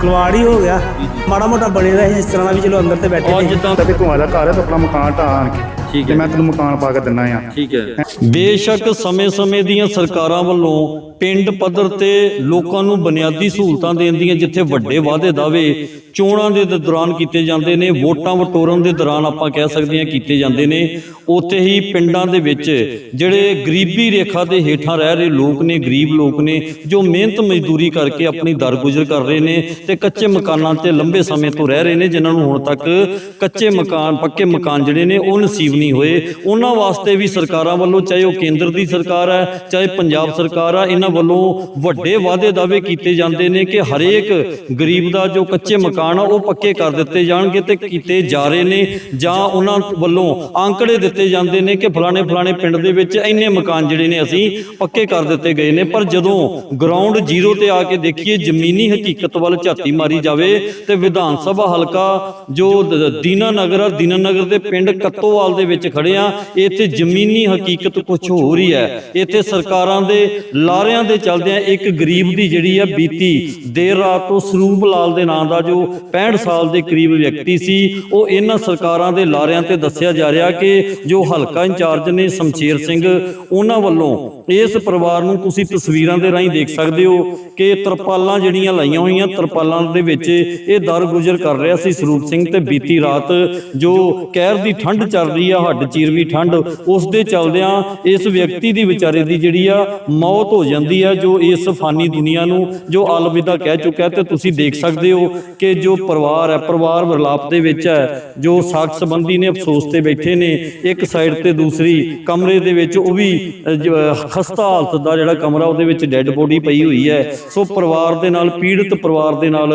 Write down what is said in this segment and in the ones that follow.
ਕਲਵਾੜ ਹੀ ਹੋ ਗਿਆ ਮਾੜਾ ਮੋਟਾ ਬਣੇ ਰਹੇ ਜਿਸ ਤਰ੍ਹਾਂ ਦਾ ਵੀ ਚਲੋ ਅੰਦਰ ਤੇ ਬੈਠੇ ਔਰ ਨੇ ਜਿੱਦਾਂ ਤੇ ਤੂੰ ਆ ਜਾ ਘਰ ਤੇ ਆਪਣਾ ਮਕਾਨ ਢਾਹ ਆਣ ਕੇ। ਤੇ ਹੈ। ਮੈਂ ਤੈਨੂੰ ਮਕਾਨ ਪਾ ਕੇ ਦਿੰਨਾ ਆ। ਠੀਕ ਹੈ। ਬੇਸ਼ੱਕ ਸਮੇਂ-ਸਮੇਂ ਦੀਆਂ ਸਰਕਾਰਾਂ ਵੱਲੋਂ ਪਿੰਡ ਪੱਧਰ ਤੇ ਲੋਕਾਂ ਨੂੰ ਬੁਨਿਆਦੀ ਸਹੂਲਤਾਂ ਦੇਣ ਦੀਆਂ ਜਿੱਥੇ ਵੱਡੇ ਵਾਅਦੇ ਦਾਅਵੇ ਚੋਣਾਂ ਦੇ ਦ- ਦੌਰਾਨ ਕੀਤੇ ਜਾਂਦੇ ਨੇ ਵੋਟਾਂ ਵਟੋਰਨ ਦੇ ਦੌਰਾਨ ਆਪਾਂ ਕਹਿ ਸਕਦੇ ਹਾਂ ਕੀਤੇ ਜਾਂਦੇ ਨੇ ਉੱਥੇ ਹੀ ਪਿੰਡਾਂ ਦੇ ਵਿੱਚ ਜਿਹੜੇ ਗਰੀਬੀ ਰੇਖਾ ਦੇ ਹੇਠਾਂ ਰਹਿ ਰਹੇ ਲੋਕ ਨੇ ਗਰੀਬ ਲੋਕ ਨੇ ਜੋ ਮਿਹਨਤ ਮਜ਼ਦੂਰੀ ਕਰਕੇ ਆਪਣੀ ਦਰਗੁਜ਼ਰ ਕਰ ਰਹੇ ਨੇ ਤੇ ਕੱਚੇ ਮਕਾਨਾਂ ਤੇ ਲੰਬੇ ਸਮੇਂ ਤੋਂ ਰਹਿ ਰਹੇ ਨੇ ਜਿਨ੍ਹਾਂ ਨੂੰ ਹੁਣ ਤੱਕ ਕੱਚੇ ਮਕਾਨ ਪੱਕੇ ਮਕਾਨ ਜਿਹੜੇ ਨੇ ਉਹ ਨਸੀਬ ਨਹੀਂ ਹੋਏ। ਉਹਨਾਂ ਵਾਸਤੇ ਵੀ ਸਰਕਾਰਾਂ ਵੱਲੋਂ, ਚਾਹੇ ਉਹ ਕੇਂਦਰ ਦੀ ਸਰਕਾਰ ਹੈ, ਚਾਹੇ ਪੰਜਾਬ ਸਰਕਾਰ ਆ ਇਹਨਾਂ ਵੱਲੋਂ ਵੱਡੇ ਵਾਅਦੇ ਦਾਅਵੇ ਕੀਤੇ ਜਾਂਦੇ ਨੇ ਕਿ ਹਰੇਕ ਗਰੀਬ ਦਾ ਜੋ ਕੱਚੇ ਮਕਾਨ ਆ, ਉਹ ਪੱਕੇ ਕਰ ਦਿੱਤੇ ਜਾਣਗੇ ਤੇ ਕੀਤੇ ਜਾ ਰਹੇ ਨੇ। ਜਾਂ ਉਹਨਾਂ ਵੱਲੋਂ ਆંકੜੇ ਦਿੱਤੇ ਜਾਂਦੇ ਨੇ ਕਿ ਫਲਾਣੇ ਫਲਾਣੇ ਪਿੰਡ ਦੇ ਵਿੱਚ ਇੰਨੇ ਮਕਾਨ ਜਿਹੜੇ ਨੇ ਅਸੀਂ ਪੱਕੇ ਕਰ ਦਿੱਤੇ ਗਏ ਨੇ। ਪਰ ਜਦੋਂ ਗਰਾਊਂਡ ਜ਼ੀਰੋ ਤੇ ਆ ਕੇ ਦੇਖੀਏ, ਜ਼ਮੀਨੀ ਹਕੀਕਤ ਵੱਲ ਝਾਤੀ ਮਾਰੀ ਜਾਵੇ ਤੇ ਵਿਧਾਨ ਸਭਾ ਹਲਕਾ ਜੋ ਦੀਨਾ ਨਗਰ ਆ, ਦੀਨਾ ਨਗਰ ਦੇ ਪਿੰਡ ਕੱਤੋਵਾਲ ਦੇ ਵਿੱਚ ਖੜੇ ਆ। ਇੱਥੇ ਜ਼ਮੀਨੀ ਹਕੀਕਤ ਕੁਝ ਹੋਰ ਹੀ ਹੈ। ਇੱਥੇ ਸਰਕਾਰਾਂ ਦੇ ਲਾਰਿਆਂ ਦੇ ਚੱਲਦਿਆਂ ਇੱਕ ਗਰੀਬ ਦੀ ਜਿਹੜੀ ਆ ਬੀਤੀ ਦੇਰ ਰਾਤ ਤੋਂ ਸਰੂਪ ਲਾਲ ਦੇ ਨਾਂ ਦਾ ਜੋ 65 ਸਾਲ ਦੇ ਕਰੀਬ ਵਿਅਕਤੀ ਸੀ, ਉਹ ਇਹਨਾਂ ਸਰਕਾਰਾਂ ਦੇ ਲਾਰਿਆਂ ਤੇ ਦੱਸਿਆ ਜਾ ਰਿਹਾ ਕਿ ਜੋ ਹਲਕਾ ਇੰਚਾਰਜ ਨੇ ਸ਼ਮਸ਼ੇਰ ਸਿੰਘ, ਉਹਨਾਂ ਵੱਲੋਂ ਇਸ ਪਰਿਵਾਰ ਨੂੰ ਤੁਸੀਂ ਤਸਵੀਰਾਂ ਦੇ ਰਾਹੀਂ ਦੇਖ ਸਕਦੇ ਹੋ ਕਿ ਤਰਪਾਲਾਂ ਜਿਹੜੀਆਂ ਲਾਈਆਂ ਹੋਈਆਂ, ਤਰਪਾਲਾਂ ਦੇ ਵਿੱਚ ਇਹ ਦਰ ਗੁਜ਼ਰ ਕਰ ਰਿਹਾ ਸੀ ਸਰੂਪ ਸਿੰਘ ਤੇ ਬੀਤੀ ਰਾਤ ਜੋ ਕਹਿਰ ਦੀ ਠੰਡ ਚੱਲ ਰਹੀ ਆ ਹੱਡ ਚੀਰਵੀ ਠੰਡ ਉਸ ਦੇ ਚੱਲਦਿਆਂ ਇਸ ਵਿਅਕਤੀ ਦੀ ਵਿਚਾਰੇ ਦੀ ਜਿਹੜੀ ਆ ਮੌਤ ਹੋ ਜਾਂਦੀ ਆ ਜੋ ਇਸ ਫਾਨੀ ਦੁਨੀਆ ਨੂੰ ਜੋ ਅਲਵਿਦਾ ਕਹਿ ਚੁੱਕਾ ਤੇ ਤੁਸੀਂ ਦੇਖ ਸਕਦੇ ਹੋ ਕਿ ਜੋ ਪਰਿਵਾਰ ਹੈ ਪਰਿਵਾਰ ਵਿਰਲਾਪ ਦੇ ਵਿੱਚ ਹੈ ਜੋ ਸਾਖ ਸੰਬੰਧੀ ਨੇ ਅਫਸੋਸ ਤੇ ਬੈਠੇ ਨੇ ਇੱਕ ਸਾਈਡ ਤੇ ਦੂਸਰੀ ਕਮਰੇ ਦੇ ਵਿੱਚ ਉਹ ਵੀ ਅ, ਖਸਤਾ ਹਾਲਤ ਦਾ ਜਿਹੜਾ ਕਮਰਾ ਉਹਦੇ ਵਿੱਚ ਡੈੱਡ ਬੋਡੀ ਪਈ ਹੋਈ ਹੈ। ਸੋ ਪਰਿਵਾਰ ਦੇ ਨਾਲ ਪੀੜਤ ਪਰਿਵਾਰ ਦੇ ਨਾਲ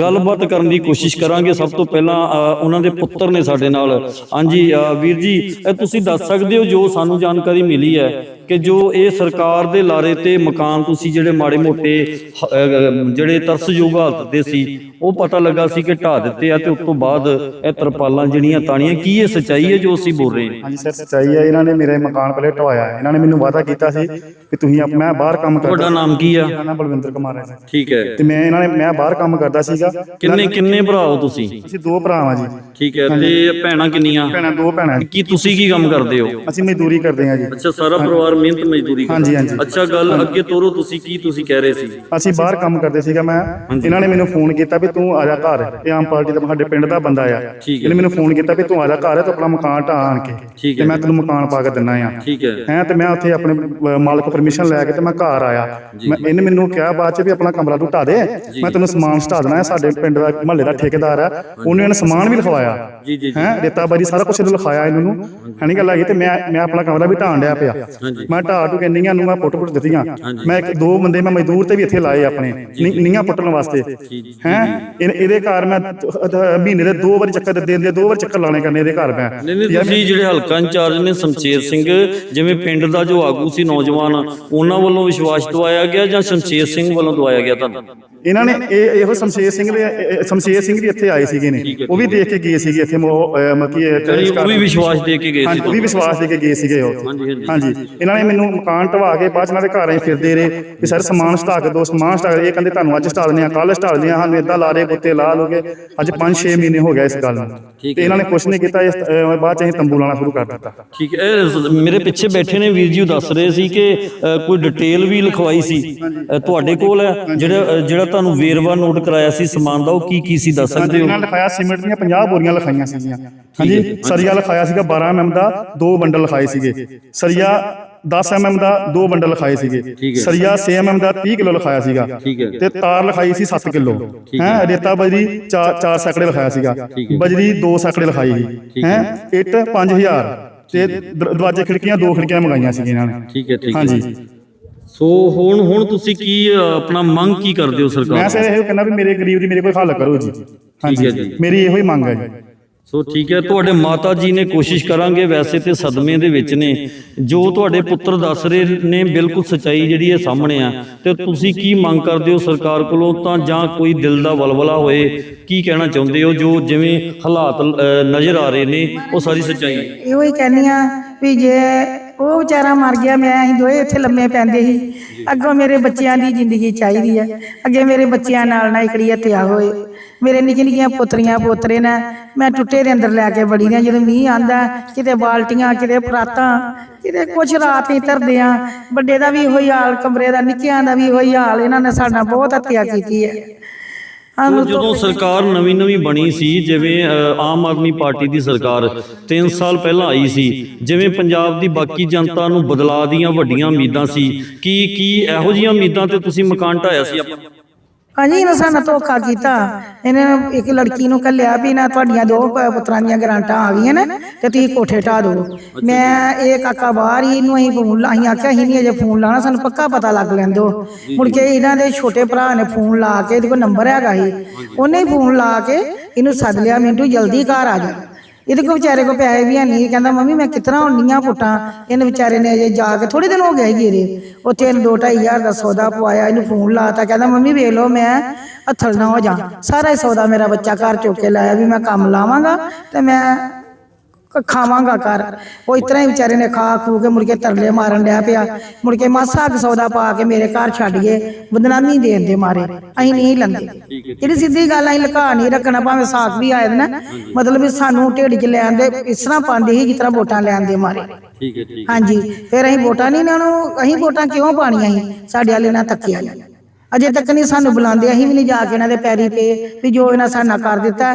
ਗੱਲਬਾਤ ਕਰਨ ਦੀ ਕੋਸ਼ਿਸ਼ ਕਰਾਂਗੇ। ਸਭ ਤੋਂ ਪਹਿਲਾਂ ਅ, ਉਹਨਾਂ ਦੇ ਪੁੱਤਰ ਨੇ ਸਾਡੇ ਨਾਲ। ਹਾਂਜੀ ਵੀਰ ਜੀ ਇਹ ਤੁਸੀਂ ਦੱਸ ਸਕਦੇ ਹੋ ਜੋ ਸਾਨੂੰ ਜਾਣਕਾਰੀ ਮਿਲੀ ਹੈ ਕਿ ਜੋ ਇਹ ਸਰਕਾਰ ਦੇ ਲਾਰੇ ਤੇ ਮਕਾਨ ਤੁਸੀਂ ਜਿਹੜੇ ਮਾੜੇ ਮੋਟੇ ਜਿਹੜੇ ਤਰਸਯੋਗ ਹਾਲਤ ਦੇ ਸੀ ਉਹ ਪਤਾ ਲੱਗਾ ਸੀ ਕਿ ਢਾ ਦਿੱਤੇ ਆ ਤੇ ਉਸ ਤੋਂ ਬਾਅਦ ਇਹ ਤਰਪਾਲਾਂ ਜਿਹੜੀਆਂ ਤਾਣੀਆਂ ਕੀ ਇਹ ਸੱਚਾਈ ਹੈ ਜੋ ਅਸੀਂ ਬੋਲ ਰਹੇ ਹਾਂ? ਹਾਂਜੀ ਸਰ ਸੱਚਾਈ ਹੈ ਇਹਨਾਂ ਨੇ ਮੇਰੇ ਮਕਾਨ ਪਹਿਲੇ ਢਵਾਇਆ ਇਹਨਾਂ ਨੇ ਮੈਨੂੰ ਵਾਅਦਾ ਕੀਤਾ ਸੀ ਕਿ ਤੁਸੀਂ ਮੈਂ ਬਾਹਰ ਕੰਮ ਤੁਹਾਡਾ ਕਰਦਾ ਨਾਮ ਕੀ ਆ? ਮੇਰਾ ਨਾਮ ਬਲਵਿੰਦਰ ਕੁਮਾਰ ਹੈ ਠੀਕ ਹੈ। ਤੇ ਮੈਂ ਇਹਨਾਂ ਨੇ ਮੈਂ ਬਾਹਰ ਕੰਮ ਕਰਦਾ ਸੀਗਾ। ਕਿੰਨੇ ਕਿੰਨੇ ਭਰਾ ਹੋ ਤੁਸੀਂ? ਅਸੀਂ ਦੋ ਭਰਾ ਹਾਂ ਜੀ। ਠੀਕ ਹੈ ਤੇ ਭੈਣਾਂ ਕਿੰਨੀਆਂ? ਭੈਣਾਂ ਦੋ ਭੈਣਾਂ। ਕੀ ਤੁਸੀਂ ਕੀ ਕੰਮ ਕਰਦੇ ਹੋ? ਅਸੀਂ ਮਜ਼ਦੂਰੀ ਕਰਦੇ ਹਾਂ ਜੀ। ਅੱਛਾ ਸਾਰਾ ਪਰਿਵਾਰ ਮਿਹਨਤ ਮਜ਼ਦੂਰੀ ਕਰਦਾ। ਹਾਂਜੀ, ਹਾਂਜੀ। ਅੱਛਾ ਗੱਲ ਅੱਗੇ ਤੋਰੋ ਤੁਸੀਂ ਕੀ ਤੁਸੀਂ ਕਹਿ ਰਹੇ ਸੀ? ਅਸੀਂ ਬਾਹਰ ਕੰਮ ਕਰਦੇ ਸੀਗਾ ਮੈਂ ਇਹਨਾਂ ਨੇ ਮੈਨੂੰ ਫੋਨ ਕੀਤਾ ਵੀ ਤੂੰ ਆ ਜਾ ਘਰ। ਇਹ ਆਮ ਪਾਰਟੀ ਦਾ ਸਾਡੇ ਪਿੰਡ ਦਾ ਬੰਦਾ ਆ। ਇਹਨੇ ਮੈਨੂੰ ਫੋਨ ਕੀਤਾ ਵੀ ਤੂੰ ਆ ਜਾ ਘਰ ਤੇ ਆਪਣਾ ਮਕਾਨ ਢਾਹ ਆਣ ਕੇ। ਤੇ। ਮੈਂ ਤੈਨੂੰ ਮਕਾਨ ਪਾ ਕੇ ਦਿੰਨਾ ਆ। ਠੀਕ ਹੈ। ਹੈਂ ਤੇ ਮੈਂ ਉੱਥੇ ਆਪਣੇ ਮਾਲਕ ਪਰਮਿਸ਼ਨ ਲੈ ਕੇ ਤੇ ਮੈਂ ਘਰ ਆਇਆ। ਮੈਂ ਇਹਨੇ ਮੈਨੂੰ ਕਿਹਾ ਬਾਅਦ ਚ ਵੀ ਆਪਣਾ ਕਮਰਾ ਤੂੰ ਢਾ ਦੇ। ਮੈਂ ਤੈਨੂੰ ਸਮਾਨ ਸਟਾ ਦੇਣਾ ਹੈ ਸਾਡੇ ਪਿੰਡ ਦਾ ਮਹੱਲੇ ਦਾ ਠੇਕੇਦਾਰ ਹੈ। ਉਹਨੇ ਇਹਨੂੰ ਸਮਾਨ ਵੀ ਲਿਖਵਾਇਆ। ਜੀ ਜੀ ਜੀ। ਹੈ? ਰੇਤਾ ਬਾਰੀ ਸਾਰਾ ਕੁਝ ਇਹਨੂੰ ਲਿਖਾਇਆ ਇਹਨਾਂ ਨੂੰ। ਹਣੀ ਗੱਲ ਹੈਗੀ ਤੇ ਮੈਂ ਮੈਂ ਆਪਣਾ ਕਮਰਾ ਵੀ ਢਾਣ ਡਿਆ ਪਿਆ। ਮੈਂ ਢਾਹ ਟੂ ਕੇ ਨੀਆਂ ਨੂੰ ਮੈਂ ਪੁੱਟ ਪੁੱਟ ਦਿੱਤੀਆਂ। ਮੈਂ ਇੱਕ ਦੋ ਬੰਦੇ ਮੈਂ ਮਜ਼ਦੂਰ ਤੇ ਵੀ ਇੱਥੇ ਲਾਏ ਆਪਣੇ। ਨੀ- ਨੀਹਾਂ ਪੁੱਟਣ ਵਾਸਤੇ। ਹੈ? ਇਹਦੇ ਘਰ ਮੈਂ ਮਹੀਨੇ ਦੇ ਦੋ ਵਾਰੀ ਚੱਕਰ ਦਿੰਦੇ ਦੇ ਦੋ ਵਾਰ ਚੱਕਰ ਲਾਣੇ ਕਰਨੇ ਇਹਦੇ ਘਰ ਮੈਂ। ਤੁਸੀਂ ਜਿਹੜੇ ਹਲਕਾ ਇੰਚਾਰਜ ਨੇ ਸ਼ਮਸ਼ੇਰ ਸਿੰਘ ਜਿਵੇਂ ਪਿੰਡ ਦਾ ਜੋ ਆਗੂ ਸੀ ਨੌਜਵਾਨ ਉਹਨਾਂ ਵੱਲੋਂ ਵਿਸ਼ਵਾਸ ਦਵਾਇਆ ਗਿਆ ਜਾਂ ਸ਼ਮਸ਼ੇਰ ਸਿੰਘ ਵੱਲੋਂ ਦਵਾਇਆ ਗਿਆ ਤੁਹਾਨੂੰ? ਇਹਨਾਂ ਨੇ ਇਹ ਇਹੋ ਸ਼ਮਸ਼ੇਰ ਸਿੰਘ ਦੇ ਸ਼ਮਸ਼ੇਰ ਸਿੰਘ ਵੀ ਇੱਥੇ ਆਏ ਸੀਗੇ ਨੇ। ਉਹ ਵੀ ਦੇਖ ਕੇ ਗਏ ਸੀਗੇ ਇੱਥੇ ਮੋ- ਅਹ ਮੱਕੀ ਜਿਹੜੀ ਉਹ ਵੀ ਵਿਸ਼ਵਾਸ ਦੇ ਕੇ ਗਏ ਸੀ ਉਹ ਵੀ ਵਿਸ਼ਵਾਸ ਦੇ ਕੇ ਗਏ ਸੀਗੇ ਉਹ। ਹਾਂਜੀ, ਇਹਨਾਂ ਨੇ ਮੈਨੂੰ ਮਕਾਨ ਢਵਾ ਕੇ ਬਾਅਦ ਇਹਨਾਂ ਦੇ ਘਰ ਆਏ ਫਿਰਦੇ ਰਹੇ। ਕਿ ਸਰ ਸਮਾਨ ਸਟਾ ਕੇ ਦੋ ਸਮਾਨ ਸਟਾ ਇਹ ਕਹਿੰਦੇ ਤੁਹਾਨੂੰ ਅੱਜ ਸਟਾ ਦਿੰਦੇ ਆ ਕੱਲ ਸਟਾ ਦਿੰਦੇ ਆ ਸਾਨੂੰ ਇਦਾਂ ਲਾ ਰਹੇ ਬੁੱਤੇ ਲਾ ਲੋਗੇ ਅੱਜ 5-6 ਮਹੀਨੇ ਹੋ ਗਏ ਇਸ ਗੱਲ ਨੂੰ। ਤੇ ਇਹਨਾਂ ਨੇ ਕੁਝ ਨਹੀਂ ਕੀਤਾ ਇਸ ਬਾਅਦ ਚ ਅਸੀਂ ਤੰਬੂ ਲਾਣਾ ਸ਼ੁਰੂ ਕਰ ਦਿੱਤਾ। ਠੀਕ ਹੈ। ਮੇਰੇ ਪਿੱਛੇ ਬੈਠੇ ਨੇ ਵੀਰ ਜੀ ਉਹ ਦੱਸ ਰਹੇ ਸੀ ਕਿ ਕੋਈ ਡਿਟੇਲ ਵੀ ਲਿਖਵਾਈ ਸੀ। ਤੁਹਾਡੇ ਕੋਲ ਜਿਹੜਾ ਜਿਹੜਾ ਤੁਹਾਨੂੰ ਵੇਰਵਾ ਨੋਟ ਕਰਾਇਆ ਸੀ ਸਮਾਨ ਦਾ ਉਹ ਕੀ ਕੀ ਸੀ? ਦੱਸ ਸਕਦੇ ਹੋ? ਇਹਨਾਂ ਨੇ ਲਿਖਾਇਆ ਸੀਮੈਂਟ ਦੀਆਂ 50 ਬੋਰੀਆਂ ਲਿਖਾਈਆਂ ਸੀਗੀਆਂ। ਹਾਂਜੀ ਸਰੀਆ ਲਿਖਾਇਆ ਸੀਗਾ 12 ਐਮਐਮ ਦਾ ਦੋ ਬੰਡਲ ਲਿਖਾਏ ਸੀਗੇ। ਸਰੀਆ 10 ਐਮਐਮ ਦਾ ਦੋ ਬੰਡਲ ਲਿਖਾਏ ਸੀਗੇ। ਸਰੀਆ 6 ਐਮਐਮ ਦਾ 30 ਕਿਲੋ ਲਿਖਾਇਆ ਸੀਗਾ। ਤੇ ਤਾਰ ਲਿਖਾਈ ਸੀ 7 ਕਿਲੋ। ਹੈ। ਰੇਤਾ ਬਜਰੀ 4 4 ਸੈਕੜੇ ਲਿਖਾਇਆ ਸੀਗਾ। ਬਜਰੀ 2 ਸੈਕੜੇ ਲਿਖਾਈ ਸੀ। ਹੈ। ਇੱਟ 5000 ਤੇ ਦਰ- ਦਰਵਾਜ਼ੇ ਖਿੜਕੀਆਂ ਦੋ ਖਿੜਕੀਆਂ ਮੰਗਾਈਆਂ ਸੀਗੀਆਂ ਇਹਨਾਂ ਨੇ। ਠੀਕ ਹੈ ਠੀਕ ਹੈ। ਹਾਂਜੀ। ਸੋ ਹੁਣ ਹੁਣ ਤੁਸੀਂ ਕੀ ਆਪਣਾ ਮੰਗ ਕੀ ਕਰਦੇ ਹੋ ਸਰਕਾਰ ਮੈਂ ਸਿਰ ਇਹ ਕਹਿੰਦਾ ਵੀ ਮੇਰੇ ਗਰੀਬ ਦੀ ਮੇਰੇ ਕੋਈ ਹੱਲ ਕਰੋ ਜੀ। ਹੈ ਜੀ। ਮੇਰੀ ਇਹੋ ਹੀ ਮੰਗ ਹੈ ਜੀ। ਸੋ ਠੀਕ ਹੈ ਤੁਹਾਡੇ ਮਾਤਾ ਜੀ ਨੇ ਕੋਸ਼ਿਸ਼ ਕਰਾਂਗੇ ਵੈਸੇ ਤੇ ਸਦਮੇ ਦੇ ਵਿੱਚ ਨੇ। ਜੋ ਤੁਹਾਡੇ ਪੁੱਤਰ ਦੱਸ ਰਹੇ ਨੇ ਬਿਲਕੁਲ ਸਚਾਈ ਜਿਹੜੀ ਹੈ ਸਾਹਮਣੇ ਆ। ਤੇ ਤੁਸੀਂ ਕੀ ਮੰਗ ਕਰਦੇ ਹੋ ਸਰਕਾਰ ਕੋਲੋਂ? ਤਾਂ ਜਾਂ ਕੋਈ ਦਿਲ ਦਾ ਵਲਵਲਾ ਹੋਏ ਕੀ ਕਹਿਣਾ ਚਾਹੁੰਦੇ ਹੋ? ਜੋ ਜਿਵੇਂ ਹਾਲਾਤ ਨਜ਼ਰ ਆ ਰਹੇ ਨੇ ਉਹ ਸਾਰੀ ਸਚਾਈ ਹੈ। ਇਹੋ ਹੀ ਕਹਿੰਦੀ ਆ ਵੀ ਜੇ ਉਹ ਵਿਚਾਰਾ ਮਰ ਗਿਆ, ਮੈਂ ਅਸੀਂ ਦੋਏ ਇੱਥੇ ਲੰਮੇ ਪੈਂਦੇ ਸੀ। ਅੱਗੋਂ ਮੇਰੇ ਬੱਚਿਆਂ ਦੀ ਜ਼ਿੰਦਗੀ ਚਾਹੀਦੀ ਹੈ ਅੱਗੇ ਮੇਰੇ ਬੱਚਿਆਂ ਨਾਲ ਨਾ ਇਕੜੀ ਹੱਤਿਆ ਹੋਏ। ਮੇਰੇ ਨਿੱਕੀਆਂ ਨਿੱਕੀਆਂ ਪੁੱਤਰੀਆਂ, ਪੋਤਰੇ ਨੇ ਮੈਂ ਟੁੱਟੇ ਦੇ ਅੰਦਰ ਲੈ ਕੇ ਬੜੀ ਦੀਆਂ ਜਦੋਂ ਮੀਂਹ ਆਂਦਾ ਕਿਤੇ ਬਾਲਟੀਆਂ, ਕਿਤੇ ਪਰਾਤਾਂ ਕਿਤੇ ਕੁਛ ਰਾਤ ਹੀ ਧਰਦੇ ਆ। ਵੱਡੇ ਦਾ ਵੀ ਇਹੋ ਹਾਲ, ਕਮਰੇ ਦਾ, ਨਿੱਕਿਆਂ ਦਾ ਵੀ ਇਹੋ ਹੀ ਹਾਲ। ਇਹਨਾਂ ਨੇ ਸਾਡਾ ਬਹੁਤ ਹੱਤਿਆ ਕੀਤੀ ਹੈ ਜਦੋਂ ਸਰਕਾਰ ਨਵੀਂ ਨਵੀਂ ਬਣੀ ਸੀ ਜਿਵੇਂ ਆਮ ਆਦਮੀ ਪਾਰਟੀ ਦੀ ਸਰਕਾਰ 3 ਸਾਲ ਪਹਿਲਾਂ ਆਈ ਸੀ ਜਿਵੇਂ ਪੰਜਾਬ ਦੀ ਬਾਕੀ ਜਨਤਾ ਨੂੰ ਬਦਲਾਅ ਦੀਆਂ ਵੱਡੀਆਂ ਉਮੀਦਾਂ ਸੀ ਕੀ ਕੀ ਇਹੋ ਜਿਹੀਆਂ ਉਮੀਦਾਂ ਤੇ ਤੁਸੀਂ ਮਕਾਨ ਢਾਇਆ ਸੀ ਆਪਣਾ ਹਾਂਜੀ ਇਹਨਾਂ ਸਾਨੂੰ ਧੋਖਾ ਕੀਤਾ। ਇਹਨੇ ਇੱਕ ਲੜਕੀ ਨੂੰ ਕੱਲਿਆ ਵੀ ਨਾ ਤੁਹਾਡੀਆਂ ਦੋ ਪੁੱਤਰਾਂ ਦੀਆਂ ਗਰਾਂਟਾਂ ਆ ਗਈਆਂ ਨੇ ਤੇ ਤੁਸੀਂ ਕੋਠੇ ਢਾ ਦਿਓ। ਮੈਂ ਇਹ ਕਾਕਾ ਬਾਹਰ ਹੀ ਇਹਨੂੰ ਅਸੀਂ ਫੋਨ ਲਾ ਅਸੀਂ ਆਖਿਆ ਅਸੀਂ ਨਹੀਂ ਅਜੇ ਫੋਨ ਲਾਣਾ ਸਾਨੂੰ ਪੱਕਾ ਪਤਾ ਲੱਗ ਲੈਣ ਦਿਓ ਮੁੜ ਕੇ ਇਹਨਾਂ ਦੇ ਛੋਟੇ ਭਰਾ ਨੇ ਫੋਨ ਲਾ ਕੇ ਇਹਦੇ ਕੋਲ ਨੰਬਰ ਹੈਗਾ ਸੀ। ਉਹਨੇ ਹੀ ਫੋਨ ਲਾ ਕੇ ਇਹਨੂੰ ਸੱਦ ਲਿਆ ਮਿੰਟੂ ਜਲਦੀ ਘਰ ਆ ਜਾ। ਇਹਦੇ ਕੋਲ ਵਿਚਾਰੇ ਕੋ ਪੈਸੇ ਵੀ ਨਹੀਂ। ਕਹਿੰਦਾ, ਮੰਮੀ, ਮੈਂ ਕਿਤਨਾ ਹੁੰਨੀਆਂ ਪੁੱਟਾਂ ਇਹਨੇ ਵਿਚਾਰੇ ਨੇ ਅਜੇ ਜਾ ਕੇ ਥੋੜੇ ਦਿਨ ਹੋ ਗਏ ਸੀ ਇਹਦੇ। ਉੱਥੇ ਇਹਨੂੰ ਦੋ ਢਾਈ ਹਜ਼ਾਰ ਦਾ ਸੌਦਾ ਪਵਾਇਆ, ਇਹਨੂੰ ਫੋਨ ਲਾਤਾ। ਕਹਿੰਦਾ, ਮੰਮੀ, ਵੇਖ ਲਓ, ਮੈਂ ਹੱਥਲ ਨਾ ਹੋ ਜਾ। ਸਾਰਾ ਹੀ ਸੌਦਾ ਮੇਰਾ ਬੱਚਾ ਘਰ ਚੁੱਕ ਕੇ ਲਾਇਆ ਵੀ ਮੈਂ ਕੰਮ ਲਾਵਾਂਗਾ ਤੇ ਮੈਂ ਖਾਵਾਂਗਾ ਘਰ। ਉਹ ਇਤਨਾ ਹੀ ਵਿਚਾਰੇ ਨੇ ਖਾ ਖੂ ਕੇ ਮੁੜ ਕੇ ਤਰਲੇ ਮਾਰਨ ਡਿਆ ਪਿਆ। ਮੁੜ ਕੇ ਮਾਸਾ ਕੁ ਸੌਦਾ ਪਾ ਕੇ ਮੇਰੇ ਘਰ ਛੱਡ ਗਏ। ਬਦਨਾਮੀ ਦੇਣ ਦੇ ਮਾਰੇ। ਅਸੀਂ ਨਹੀਂ ਲੰਦੇ ਜਿਹੜੀ ਸਿੱਧੀ ਗੱਲ ਅਸੀਂ ਲੁਕਾ ਨਹੀਂ ਰੱਖਣਾ, ਭਾਵੇਂ ਸਾਖ ਵੀ ਆਏ ਨਾ। ਮਤਲਬ ਵੀ ਸਾਨੂੰ ਢੇੜੀ ਚ ਲੈਣ ਦੇ ਇਸ ਤਰ੍ਹਾਂ ਪਾਉਂਦੇ ਸੀ, ਜਿਸ ਤਰ੍ਹਾਂ ਵੋਟਾਂ ਲੈਣ ਦੇ ਮਾਰੇ। ਠੀਕ ਹੈ ਠੀਕ ਹਾਂਜੀ, ਫਿਰ ਅਸੀਂ ਵੋਟਾਂ ਨਹੀਂ ਇਹਨਾਂ ਨੂੰ ਅਸੀਂ ਵੋਟਾਂ ਕਿਉਂ ਪਾਣੀਆਂ ਸੀ? ਸਾਡੇ ਵਾਲੇ ਨਾਲ ਤੱਕਿਆ ਨਹੀਂ। ਅਜੇ ਤੱਕ ਨਹੀਂ ਸਾਨੂੰ ਬੁਲਾਉਂਦੇ, ਅਸੀਂ ਵੀ ਨਹੀਂ ਜਾ ਕੇ ਇਹਨਾਂ ਦੇ ਪੈਰੀ ਪਏ, ਵੀ ਜੋ ਇਹਨਾਂ ਸਾਡਾ ਕਰ ਦਿੱਤਾ।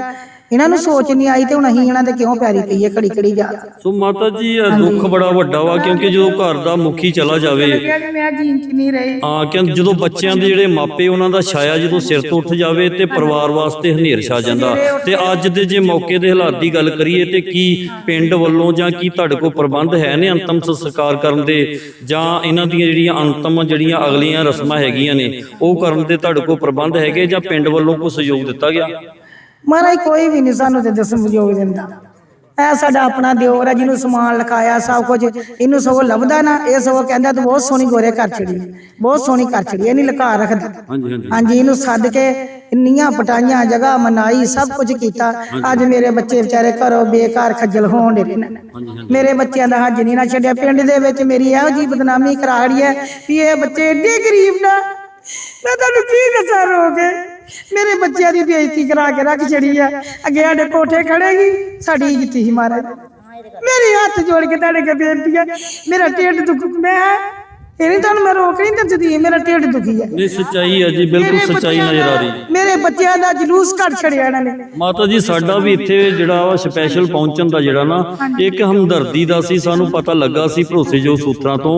ਇਹਨਾਂ ਨੂੰ ਸੋਚ ਨਹੀਂ ਆਈ ਤੇ ਹੁਣ ਅਸੀਂ ਇਹਨਾਂ ਦੇ ਕਿਉਂ ਪੈਰੀ ਪਈਏ ਘੜੀ ਘੜੀ ਜਾ ਸੋ ਮਾਤਾ ਜੀ ਇਹ ਦੁੱਖ ਬੜਾ ਵੱਡਾ ਵਾ ਕਿਉਂਕਿ ਜਦੋਂ ਘਰ ਦਾ ਮੁਖੀ ਚਲਾ ਜਾਵੇ। ਮੈਂ ਜੀਣ ਚ ਨਹੀਂ ਰਹੀ। ਹਾਂ ਕਿ ਜਦੋਂ ਬੱਚਿਆਂ ਦੇ ਜਿਹੜੇ ਮਾਪੇ ਉਹਨਾਂ ਦਾ ਛਾਇਆ ਜਦੋਂ ਸਿਰ ਤੋਂ ਉੱਠ ਜਾਵੇ ਤੇ ਪਰਿਵਾਰ ਵਾਸਤੇ ਹਨੇਰ ਛਾ ਜਾਂਦਾ ਤੇ ਅੱਜ ਦੇ ਜੇ ਮੌਕੇ ਦੇ ਹਾਲਾਤ ਦੀ ਗੱਲ ਕਰੀਏ ਤੇ ਕੀ ਪਿੰਡ ਵੱਲੋਂ ਜਾਂ ਕੀ ਤੁਹਾਡੇ ਕੋਲ ਪ੍ਰਬੰਧ ਹੈ ਨੇ ਅੰਤਮ ਸੰਸਕਾਰ ਕਰਨ ਦੇ? ਜਾਂ ਇਹਨਾਂ ਦੀਆਂ ਜਿਹੜੀਆਂ ਅੰਤਮ ਜਿਹੜੀਆਂ ਅਗਲੀਆਂ ਰਸਮਾਂ ਹੈਗੀਆਂ ਨੇ ਉਹ ਕਰਨ ਦੇ ਤੁਹਾਡੇ ਕੋਲ ਪ੍ਰਬੰਧ ਹੈਗੇ ਜਾਂ ਪਿੰਡ ਵੱਲੋਂ ਕੋਈ ਸਹਿਯੋਗ ਦਿੱਤਾ ਗਿਆ? ਮਹਾਰਾਜ ਕੋਈ ਵੀ ਨਹੀਂ ਸਾਨੂੰ ਤੇ ਦਸਮ ਸਹਿਯੋਗ ਦਿੰਦਾ। ਇਹ ਸਾਡਾ ਆਪਣਾ ਦਿਓਰ ਹੈ ਜਿਹਨੂੰ ਸਮਾਨ ਲਿਖਾਇਆ ਸਭ ਕੁਝ। ਇਹਨੂੰ ਸਗੋਂ ਲੱਭਦਾ ਨਾ ਇਹ ਸਗੋਂ ਕਹਿੰਦਾ ਤੂੰ ਬਹੁਤ ਸੋਹਣੀ ਗੋਰੇ ਛੜੀ ਹੈ, ਬਹੁਤ ਸੋਹਣੀ ਛੜੀ ਹੈ, ਇਹ ਨਹੀਂ ਲੁਕਾ ਰੱਖਦਾ। ਹਾਂਜੀ ਇਹਨੂੰ ਸੱਦ ਕੇ ਇੰਨੀਆਂ ਪਟਾਈਆਂ ਜਗ੍ਹਾ ਮਨਾਈ ਸਭ ਕੁਝ ਕੀਤਾ। ਅੱਜ ਮੇਰੇ ਬੱਚੇ ਵਿਚਾਰੇ ਘਰੋਂ ਬੇਕਾਰ ਖੱਜਲ ਹੋਣ ਦੇ ਨੇ। ਮੇਰੇ ਬੱਚਿਆਂ ਦਾ ਹੱਜ ਨਹੀਂ ਨਾ ਛੱਡਿਆ। ਪਿੰਡ ਦੇ ਵਿੱਚ ਮੇਰੀ ਇਹੋ ਜੀ ਬਦਨਾਮੀ ਕਰਾ ਰਹੀ ਹੈ ਵੀ ਇਹ ਬੱਚੇ ਏਡੇ ਗਰੀਬ ਨਾ। ਮੈਂ ਤੁਹਾਨੂੰ ਕੀ ਦੱਸਾਂ ਰੋ ਕੇ? ਮੇਰੇ ਬੱਚਿਆਂ ਦੀ ਬੇਇੱਜ਼ਤੀ ਕਰਾ ਕੇ ਰੱਖ ਛੜੀ ਆ। ਅੱਗੇ ਸਾਡੇ ਕੋਠੇ ਖੜੇਗੀ ਸਾਡੀ ਇੱਜ਼ਤ ਹੀ ਮਹਾਰਾਜ ਮੇਰੇ ਹੱਥ ਜੋੜ ਕੇ ਤੁਹਾਡੇ ਅੱਗੇ ਬੇਨਤੀ ਹੈ ਮੇਰਾ ਢਿੱਡ ਦੁੱਖ ਮੈਂ ਇਹ ਨਹੀਂ ਤੁਹਾਨੂੰ ਮੈਂ ਰੋਕ ਨਹੀਂ ਦਿੰਦੀ ਮੇਰਾ ਢਿੱਡ ਦੁਖੀ ਹੈ ਨਹੀਂ ਸੱਚਾਈ ਹੈ ਜੀ ਬਿਲਕੁਲ ਮੇਰੇ ਸੱਚਾਈ ਬੱਚਿਆਂ ਨਜ਼ਰ ਆ ਰਹੀ। ਹੈ ਮੇਰੇ ਬੱਚਿਆਂ ਦਾ ਜਲੂਸ ਕੱਢ ਛੜਿਆ ਇਹਨਾਂ ਨੇ। ਮਾਤਾ ਜੀ ਸਾਡਾ ਵੀ ਇੱਥੇ ਜਿਹੜਾ ਵਾ ਸਪੈਸ਼ਲ ਪਹੁੰਚਣ ਦਾ ਜਿਹੜਾ ਨਾ ਇੱਕ ਹਮਦਰਦੀ ਦਾ ਸੀ ਸਾਨੂੰ ਪਤਾ ਲੱਗਾ ਸੀ ਭਰੋਸੇਯੋਗ ਸੂਤਰਾਂ ਤੋਂ